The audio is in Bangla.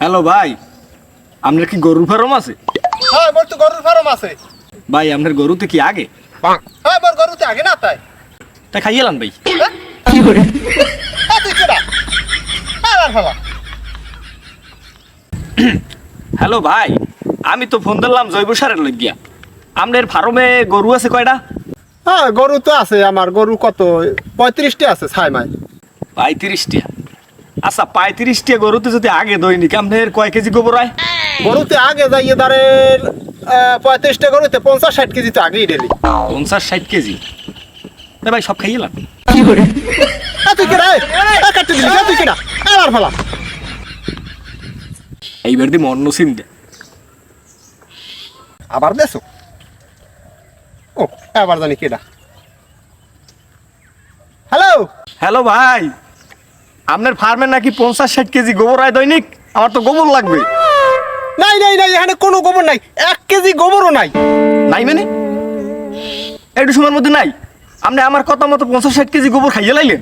হ্যালো ভাই আপনার কি গরুর ফার্ম আছে? হ্যাঁ মোর তো গরুর ফার্ম আছে। ভাই আপনার গরুতে কি আগে? হ্যাঁ মোর গরুতে আগে না তাই। তা খাইয়েলাম ভাই। কি করে তুই কেডা আর ফেলা হ্যালো ভাই আমি তো ফোন দিলাম জৈব সারের লইগিয়া। আপনার ফার্মে গরু আছে কয়টা? হ্যাঁ গরু তো আছে আমার গরু কত? পঁয়ত্রিশটি আছে ছাই মাই পঁয়ত্রিশটা। আচ্ছা পঁয়ত্রিশটা গরুতে যদি আগে দৈনিক আপনার কয় কেজি গোবর হয়? গরুতে আগে যাইয়ে দাঁড়ে পঁয়ত্রিশটা গরুতে পঞ্চাশ ষাট কেজি তো আগেই ডেলি। পঞ্চাশ ষাট কেজি? তা ভাই সব খাইয়েলাম তুই কেডা? এই? এই কাটতে দিলি তুই কেডা? আর ফেলা। এইবার দি অন্য সিম দে। আবার দেছো? ও আবার জানি কেডা। হ্যালো? হ্যালো ভাই! আপনার ফার্মে নাকি পঞ্চাশ ষাট কেজি গোবর হয় দৈনিক আমার তো গোবর লাগবে নাই নাই নাই এখানে কোনো গোবর নাই। এক কেজি গোবরও নাই। নাই মানে? একটু সময়ের মধ্যে নাই। আপনি আমার কথা মতো পঞ্চাশ ষাট কেজি গোবর খাইয়ে লাইলেন।